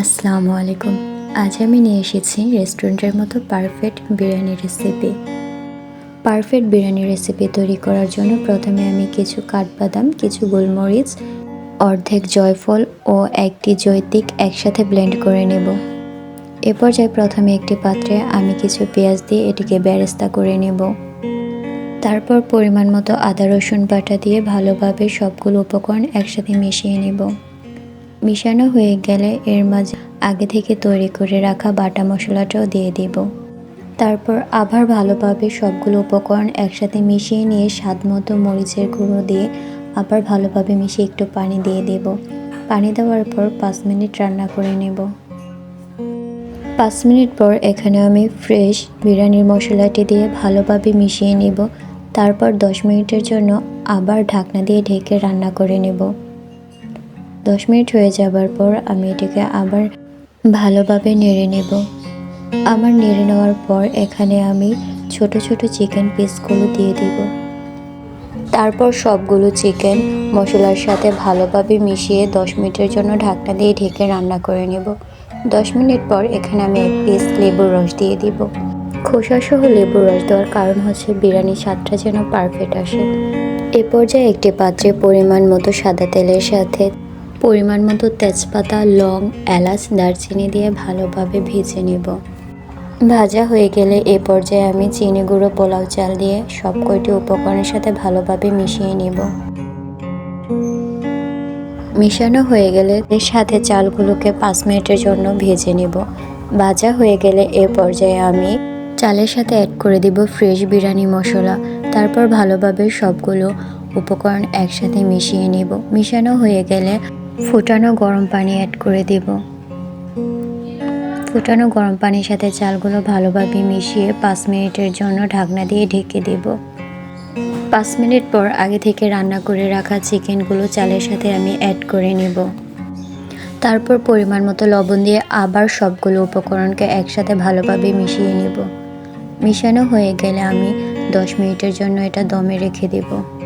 আসসালামু আলাইকুম। আজ আমি নিয়ে এসেছি রেস্টুরেন্টের মতো perfect biryani recipe. Perfect biryani recipe তৈরি করার জন্য প্রথমে আমি কিছু কাঠবাদাম, কিছু গোলমরিচ, অর্ধেক জয়ফল ও একটি জৈতিক একসাথে ব্লেন্ড করে নেব। এ পর্যায়ে প্রথমে একটি পাত্রে আমি কিছু পেঁয়াজ দিয়ে এটিকে বেরেস্তা করে নেব। তারপর পরিমাণ মতো আদা, রসুন বাটা দিয়ে ভালোভাবে সবগুলো উপকরণ একসাথে মিশিয়ে নেব। মিশানো হয়ে গেলে এর মাঝে আগে থেকে তৈরি করে রাখা বাটা মশলাটাও দিয়ে দেব। তারপর আবার ভালোভাবে সবগুলো উপকরণ একসাথে মিশিয়ে নিয়ে স্বাদ মতো মরিচের গুঁড়ো দিয়ে আবার ভালোভাবে মিশিয়ে একটু পানি দিয়ে দেব। পানি দেওয়ার পর পাঁচ মিনিট রান্না করে নেব। পাঁচ মিনিট পর এখানে আমি ফ্রেশ বিরিয়ানির মশলাটি দিয়ে ভালোভাবে মিশিয়ে নেব। তারপর দশ মিনিটের জন্য আবার ঢাকনা দিয়ে ঢেকে রান্না করে নেব। দশ মিনিট হয়ে যাবার পর আমি এটিকে আবার ভালোভাবে নেড়ে নেব। আমার নেড়ে নেওয়ার পর এখানে আমি ছোট ছোট চিকেন পিসগুলো দিয়ে দিব। তারপর সবগুলো চিকেন মশলার সাথে ভালোভাবে মিশিয়ে দশ মিনিটের জন্য ঢাকনা দিয়ে ঢেকে রান্না করে নেব। দশ মিনিট পর এখানে আমি এক পিস লেবুর রস দিয়ে দিব। খোসাসহ লেবুর রস দেওয়ার কারণ হচ্ছে বিরিয়ানির স্বাদটা যেন পারফেক্ট আসে। এ পর্যায়ে একটি পাত্রে পরিমাণ মতো সাদা তেলের সাথে পরিমাণ মতো তেজপাতা, লং, এলাচ, দারচিনি দিয়ে ভালোভাবে ভেজে নেব। ভাজা হয়ে গেলে এ পর্যায়ে আমি চিনি গুঁড়ো, পোলাও চাল দিয়ে সব কয়টি উপকরণের সাথে ভালোভাবে মিশিয়ে নেব। মিশানো হয়ে গেলে এর সাথে চালগুলোকে পাঁচ মিনিটের জন্য ভেজে নেব। ভাজা হয়ে গেলে এ পর্যায়ে আমি চালের সাথে অ্যাড করে দিব ফ্রেশ বিরিয়ানি মশলা। তারপর ভালোভাবে সবগুলো উপকরণ একসাথে মিশিয়ে নেব। মিশানো হয়ে গেলে ফুটানো গরম পানি অ্যাড করে দেব। ফুটানো গরম পানির সাথে চালগুলো ভালোভাবে মিশিয়ে পাঁচ মিনিটের জন্য ঢাকনা দিয়ে ঢেকে দেব। পাঁচ মিনিট পর আগে থেকে রান্না করে রাখা চিকেনগুলো চালের সাথে আমি অ্যাড করে নেব। তারপর পরিমাণ মতো লবণ দিয়ে আবার সবগুলো উপকরণকে একসাথে ভালোভাবে মিশিয়ে নেব। মিশানো হয়ে গেলে আমি দশ মিনিটের জন্য এটা দমে রেখে দেব।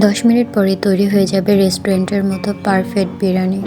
দশ মিনিট পরে তৈরি হয়ে যাবে রেস্টুরেন্টের মতো পারফেক্ট বিরিয়ানি।